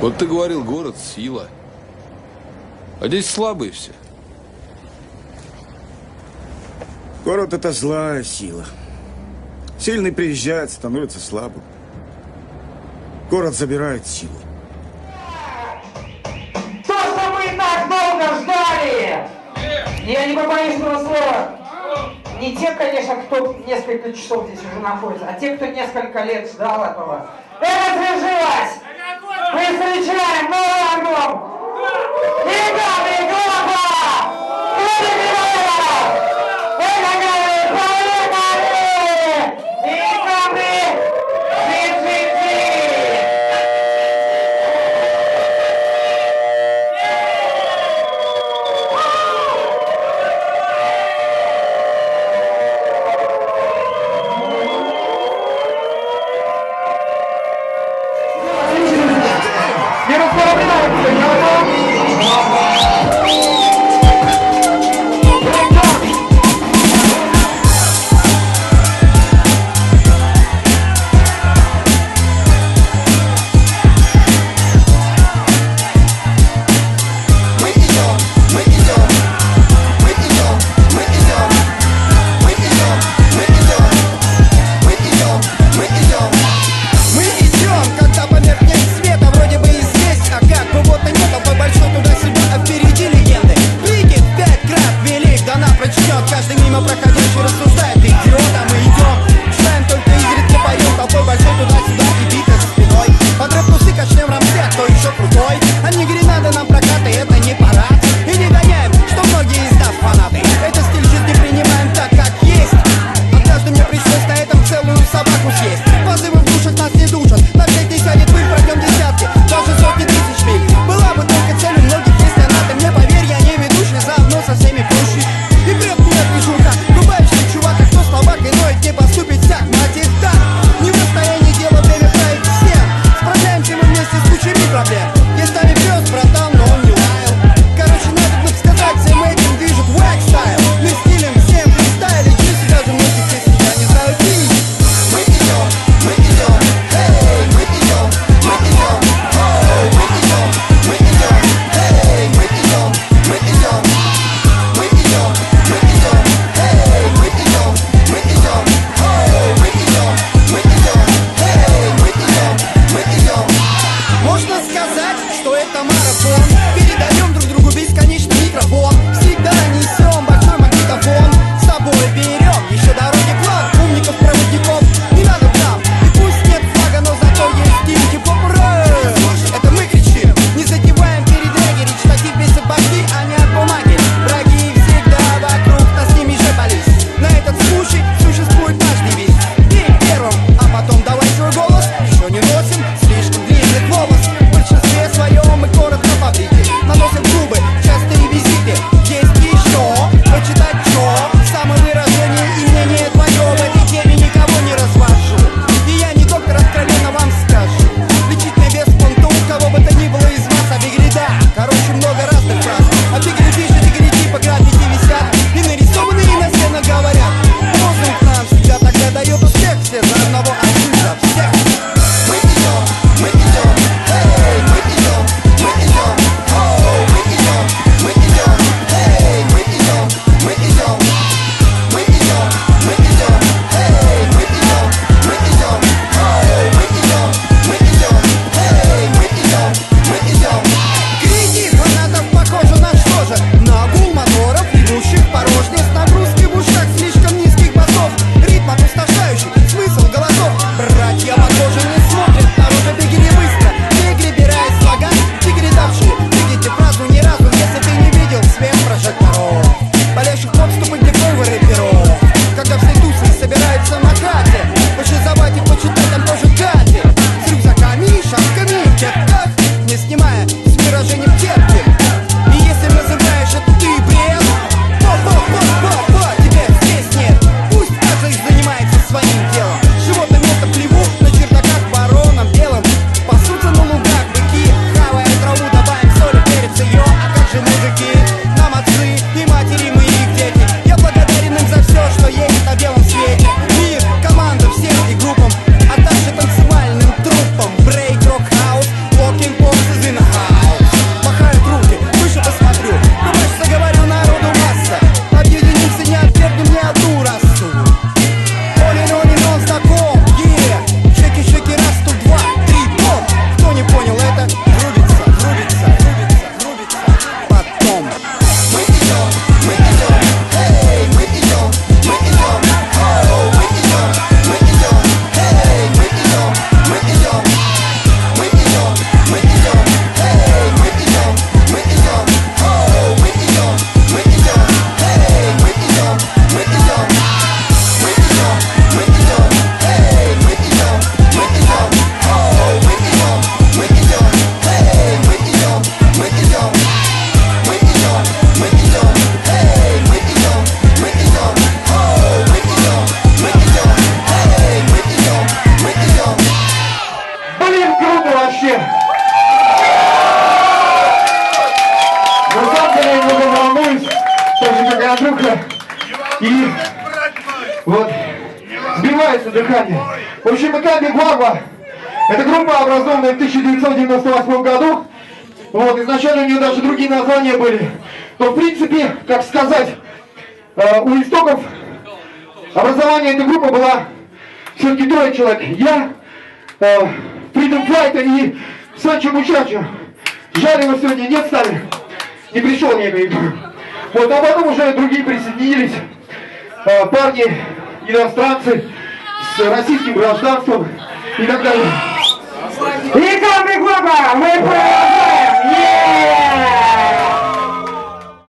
Вот ты говорил, город – сила. А здесь слабые все. Город – это злая сила. Сильный приезжает, становится слабым. Город забирает силу. То, что мы так долго ждали! Я не побоюсь этого слова. Не те, конечно, кто несколько часов здесь уже находится, а те, кто несколько лет ждал этого. Это свершилось! Мы встречаем новый альбом! Игорь Глаба! что это марафон. Передай зрелище. На самом деле я немного волнуюсь, так же, как. И вот сбивается дыхание. В общем, Макаби Гуагва это группа, образованная в 1998 году. Вот, изначально у нее даже другие названия были. Но, в принципе, как сказать, э, у истоков образования этой группы была все-таки трое человек. Я, э, Freedom Fighter и Санчо Мучачо. Жаль, его сегодня нет с нами. Не пришел, я имею в виду. Вот, а потом уже другие присоединились. Э, парни, иностранцы с российским гражданством и так далее. И Баба, мы продолжаем!